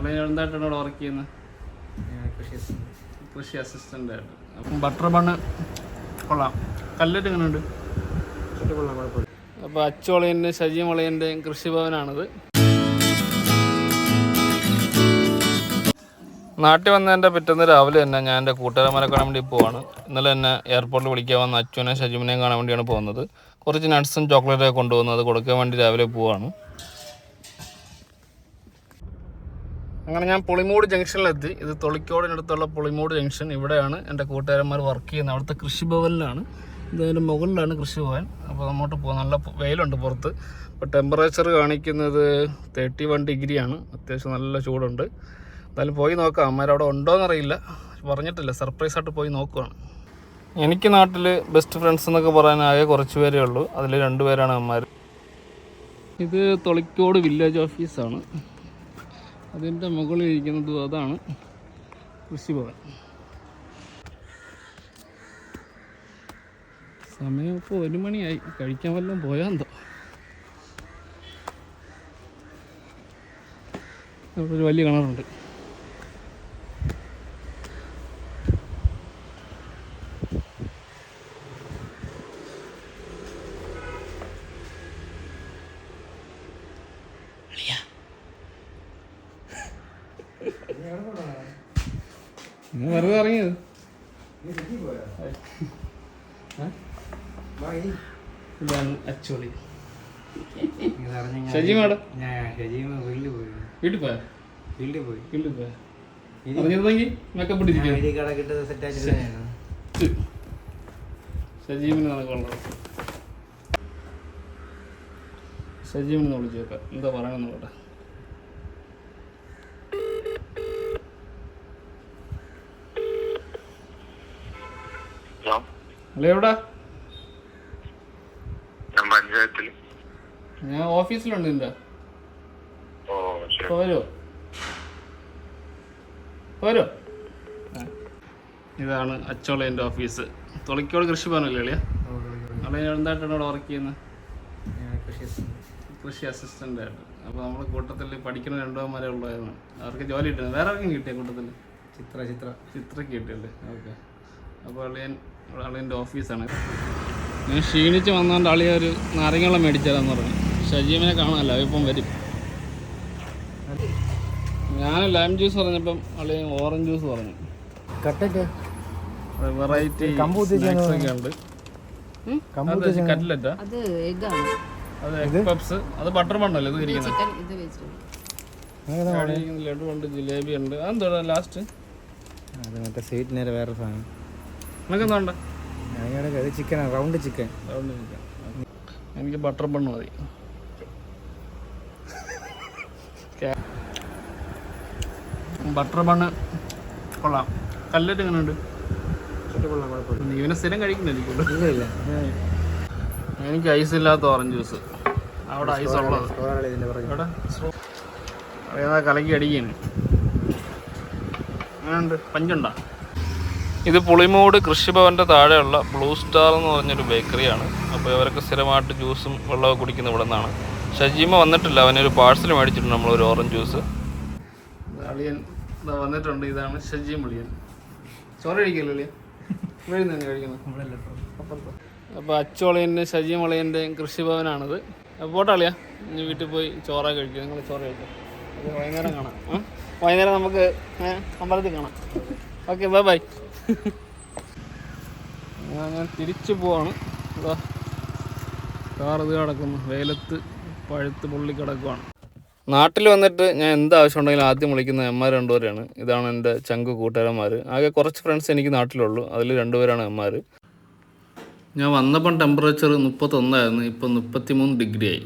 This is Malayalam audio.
അവിടെ എന്തായിട്ടാണ് ഇവിടെ വർക്ക് ചെയ്യുന്നത് കൃഷി അസിസ്റ്റന്റ് ആയിട്ട്. അപ്പം ബട്ടർ ബണ്ണ് കൊള്ളാം. കല്ലറ്റ് എങ്ങനെയുണ്ട്? അപ്പോൾ അച്ചോളയന്റെ ശജിമളയന്റെയും കൃഷിഭവനാണിത്. നാട്ടിൽ വന്നതിന്റെ പിറ്റേന്ന് രാവിലെ തന്നെ ഞാൻ എന്റെ കൂട്ടുകാരന്മാരെ കാണാൻ വേണ്ടി പോവാണ്. ഇന്നലെ തന്നെ എയർപോർട്ടിൽ വിളിക്കാൻ വന്ന അച്ഛനെ ഷജിമിനെയും കാണാൻ വേണ്ടിയാണ് പോകുന്നത്. കുറച്ച് നട്ട്സും ചോക്ലേറ്റൊക്കെ കൊണ്ടുവന്നത് അത് കൊടുക്കാൻ വേണ്ടി രാവിലെ പോവാണ്. അങ്ങനെ ഞാൻ പുളിമൂട് ജംഗ്ഷനിലെത്തി. ഇത് തൊളിക്കോടിനടുത്തുള്ള പുളിമൂട് ജംഗ്ഷൻ. ഇവിടെയാണ് എന്റെ കൂട്ടുകാരന്മാർ വർക്ക് ചെയ്യുന്നത്. അവിടുത്തെ കൃഷിഭവനിലാണ് ഇതിന്റെ മുകളിലാണ് കൃഷിഭവൻ അപ്പോൾ അങ്ങോട്ട് പോകാൻ നല്ല വെയിലുണ്ട് പുറത്ത്. ഇപ്പോൾ ടെമ്പറേച്ചർ കാണിക്കുന്നത് തേർട്ടി വൺ ഡിഗ്രിയാണ് അത്യാവശ്യം നല്ല ചൂടുണ്ട്. എന്തായാലും പോയി നോക്കാം. അമ്മമാരവിടെ ഉണ്ടോയെന്നറിയില്ല പറഞ്ഞിട്ടില്ല. സർപ്രൈസ് ആയിട്ട് പോയി നോക്കുവാണ്. എനിക്ക് നാട്ടിൽ ബെസ്റ്റ് ഫ്രണ്ട്സ് എന്നൊക്കെ പറയാൻ ആകെ കുറച്ച് പേരേ ഉള്ളൂ. അതിൽ രണ്ടുപേരാണ് അമ്മമാർ ഇത് തൊളിക്കോട് വില്ലേജ് ഓഫീസാണ് അതിന്റെ മുകളിൽ ഇരിക്കുന്നത് അതാണ് കൃഷിഭവൻ. സമയം ഇപ്പോൾ ഒരു മണിയായി. കഴിക്കാൻ വല്ലതും പോയാന്തോ ഒരു വലിയ കിണറുണ്ട്. നീ വെറുതെ ഇറങ്ങിയത്. അച്ചോളി. ഷജി മാഡം. വീട്ടിൽ പോയി. വീട്ടിൽ പോയാ? വീട്ടിൽ പോയി. വീട്ടിൽ പോയാ? അറിഞ്ഞിരുന്നെങ്കിൽ മേക്കപ്പ് ഇട്ടിരിക്കുക. വീട്ടിൽ കടക്കിട്ട് സെറ്റ് ആക്കിട്ട് സജീവന് നടക്കുള്ളത് സജീവനെ വിളിച്ചു നോക്കാം. എന്താ പറയണമെന്ന് നോക്കട്ടെ. അല്ല എവിടാ? ഞാൻ പഞ്ചായത്തിൽ. ഞാൻ ഓഫീസിലുണ്ട് നിന്റെ. ശരി. പോരോ പോരോ ഇതാണ് ഇതാണ് അച്ചോളേന്റെ ഓഫീസ്. തൊളിക്കോട് കൃഷിഭവനല്ലേ അളിയ? അവിടെ എന്തായിട്ടാണ് അവിടെ വർക്ക് ചെയ്യുന്നത് കൃഷി അസിസ്റ്റന്റ് ആയിട്ട്. അപ്പോൾ നമ്മുടെ കൂട്ടത്തിൽ പഠിക്കുന്ന രണ്ടുമാരെ ഉള്ളതായിരുന്നു അവർക്ക് ജോലി കിട്ടുന്നത് വേറെ ആർക്കും കിട്ടിയ കൂട്ടത്തിൽ ചിത്ര ചിത്ര. ചിത്രക്ക് കിട്ടിയല്ലേ ഓക്കെ. അപ്പോൾ അളിയൻ അളിയന്റെ ഓഫീസാണ്. ഞാൻ ക്ഷീണിച്ച് വന്നുകൊണ്ട് ആളി ഒരു നാരങ്ങവെള്ളം മേടിച്ചാലെന്ന് പറഞ്ഞു. ഷജീമിനെ കാണാമല്ലോ ഇപ്പം വരും. ഞാൻ ലൈം ജ്യൂസ് പറഞ്ഞപ്പം ആളി ഓറഞ്ച് ജ്യൂസ് പറഞ്ഞു. വെറൈറ്റി ഒക്കെ ഉണ്ട് അത് കട്ട്ലറ്റാ അത് അത് എഗ് പപ്സ് അത് ബട്ടർ ബണ്ണല്ലേ ഇത് ഇരിക്കുന്നത്? ഇത് വെച്ചിട്ടുണ്ട് അവിടെ ഇരിക്കുന്ന ലഡു ഉണ്ട് ജിലേബി ഉണ്ട് അതെന്താ ലാസ്റ്റ് അത് മറ്റേ സ്വീറ്റ് നേരെ വേറെ സാധനം. അത് ചിക്കൻ റൗണ്ട് ചിക്കൻ എനിക്ക് ബട്ടർ ബണ്ണ് മതി. ബട്ടർ ബണ്ണ് കൊള്ളാം. കല്ലിട്ട് എങ്ങനെയുണ്ട്? നീ ഇവനെ സ്ഥിരം കഴിക്കുന്നില്ല എനിക്ക് ഐസ് ഇല്ലാത്ത ഓറഞ്ച് ജ്യൂസ് അവിടെ ഐസ് ഉള്ളത്. അവിടെ കലക്കി അടിക്കാണ് അങ്ങനെയുണ്ട് പഞ്ചുണ്ടോ ഇത് പുളിമൂട് കൃഷിഭവന്റെ താഴെയുള്ള ബ്ലൂ സ്റ്റാർ എന്ന് പറഞ്ഞൊരു ബേക്കറിയാണ്. അപ്പോൾ ഇവരൊക്കെ സ്ഥിരമായിട്ട് ജ്യൂസും വെള്ളമൊക്കെ കുടിക്കുന്ന ഇവിടെ നിന്നാണ്. ഷജീമ വന്നിട്ടില്ല. അവനൊരു പാഴ്സൽ മേടിച്ചിട്ടുണ്ട് നമ്മളൊരു ഓറഞ്ച് ജ്യൂസ്. അളിയൻ ഇതാ വന്നിട്ടുണ്ട്. ഇതാണ് ഷജീം അളിയൻ. ചോറ് കഴിക്കില്ലേ അപ്പോൾ അച്ചോളിയന്റെ ഷജീം അളിയന്റെയും കൃഷിഭവനാണിത്. അപ്പോൾ പോട്ടെ അളിയാ. ഇനി വീട്ടിൽ പോയി ചോറ കഴിക്കുക നിങ്ങൾ ചോറ് കഴിക്കാം. വൈകുന്നേരം കാണാം? വൈകുന്നേരം നമുക്ക് അമ്പലത്തിൽ കാണാം. Okay bye bye. ഞാൻ ഞാൻ തിരിച്ചു പോവാണ്. ഇതാ കാർ ഇത് കിടക്കുന്നു. വെയിലത്ത് പഴുത്ത് പുള്ളി കിടക്കുവാണ്. നാട്ടിൽ വന്നിട്ട് ഞാൻ എന്ത് ആവശ്യം ഉണ്ടെങ്കിലും ആദ്യം വിളിക്കുന്ന എമ്മാർ രണ്ടുപേരാണ് ഇതാണ് എന്റെ ചങ്ക് കൂട്ടുകാരന്മാർ ആകെ കുറച്ച് ഫ്രണ്ട്സ് എനിക്ക് നാട്ടിലുള്ളൂ. അതിൽ രണ്ടുപേരാണ് എമ്മാർ ഞാൻ വന്നപ്പം ടെമ്പറേച്ചർ മുപ്പത്തൊന്നായിരുന്നു. ഇപ്പം മുപ്പത്തി മൂന്ന് ഡിഗ്രി ആയി.